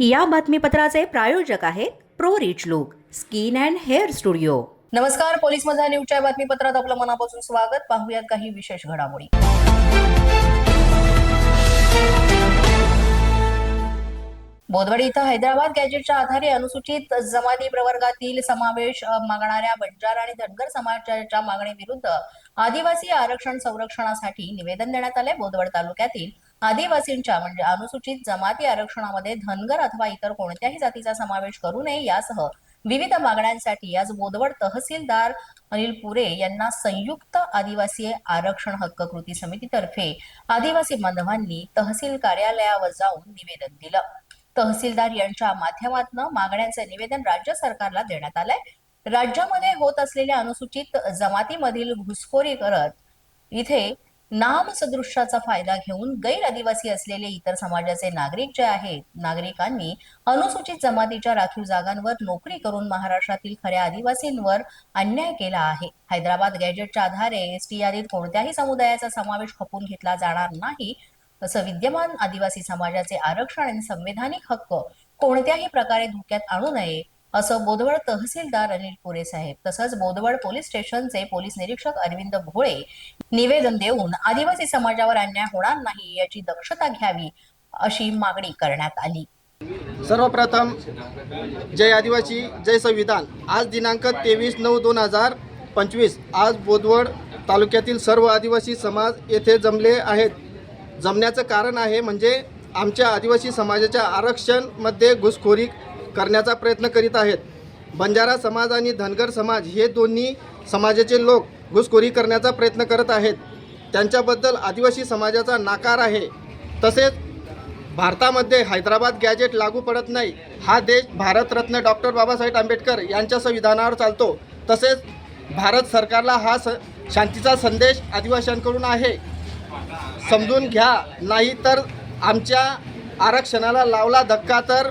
या बातमीपत्राचे प्रायोजक आहेत pro rich look skin and hair studio. नमस्कार पोलीस मधल्या न्यूजच्या बातमीपत्रात आपलं मनापासून स्वागत. पाहूयात काही विशेष घडामोडी. बोदवडी इथं हैदराबाद गॅजेटच्या आधारे अनुसूचित जमाती प्रवर्गातील समावेश मागणाऱ्या बंजार आणि धनगर समाजाच्या मागणीविरुद्ध आदिवासी आरक्षण संरक्षणासाठी निवेदन देण्यात आले बोदवड तालुक्यातील आदिवासींच्या म्हणजे अनुसूचित जमाती आरक्षणामध्ये धनगर अथवा इतर कोणत्याही जातीचा समावेश करू नये. यासह विविध मागण्यांसाठी आज बोदवड तहसीलदार अनिल पुरे यांना संयुक्त आदिवासी आरक्षण हक्क कृती समितीतर्फे आदिवासी बांधवांनी तहसील कार्यालयावर जाऊन निवेदन दिलं. तहसीलदार यांच्या माध्यमातून मागण्यांचे निवेदन राज्य सरकारला देण्यात आलंय. राज्यामध्ये होत असलेल्या अनुसूचित जमातीमधील घुसखोरी करत इथे नामसदृश्याचा फायदा घेऊन गैर आदिवासी असलेले इतर समाजाचे नागरिक जे आहेत नागरिकांनी अनुसूचित जमातीच्या राखीव जागांवर नोकरी करून महाराष्ट्रातील खऱ्या आदिवासींवर अन्याय केला आहे. हैदराबाद गॅजेटच्या आधारे एसटी यादीत कोणत्याही समुदायाचा समावेश खपून घेतला जाणार नाही असं विद्यमान आदिवासी समाजाचे आरक्षण आणि संवैधानिक हक्क कोणत्याही प्रकारे धोक्यात आणू नये असं बोदवड तहसीलदार अनिल पुरे साहेब तसंच बोदवड पोलीस स्टेशनचे पोलीस निरीक्षक अरविंद भोळे निवेदन देऊन आदिवासी समाजावर अन्याय होणार नाही याची दक्षता घ्यावी अशी मागणी करण्यात आली. सर्वप्रथम जय आदिवासी जय संविधान. आज दिनांक तेवीस नऊ दोन हजार पंचवीस. आज बोदवड तालुक्यातील सर्व आदिवासी समाज येथे जमले आहेत. जमण्याचं कारण आहे म्हणजे आमच्या आदिवासी समाजाच्या आरक्षणमध्ये घुसखोरी करण्याचा प्रयत्न करीत आहेत. बंजारा समाज आणि धनगर समाज हे दोन्ही समाजाचे लोक घुसखोरी करण्याचा प्रयत्न करत आहेत. त्यांच्याबद्दल आदिवासी समाजाचा नाकार आहे. तसेच भारतामध्ये हैदराबाद गॅजेट लागू पडत नाही. हा देश भारतरत्न डॉक्टर बाबासाहेब आंबेडकर यांच्या संविधानावर चालतो. तसेच भारत सरकारला हा स शांतीचा संदेश आदिवाशांकडून आहे. समजून घ्या नाही तर आमच्या आरक्षणाला लावला धक्का तर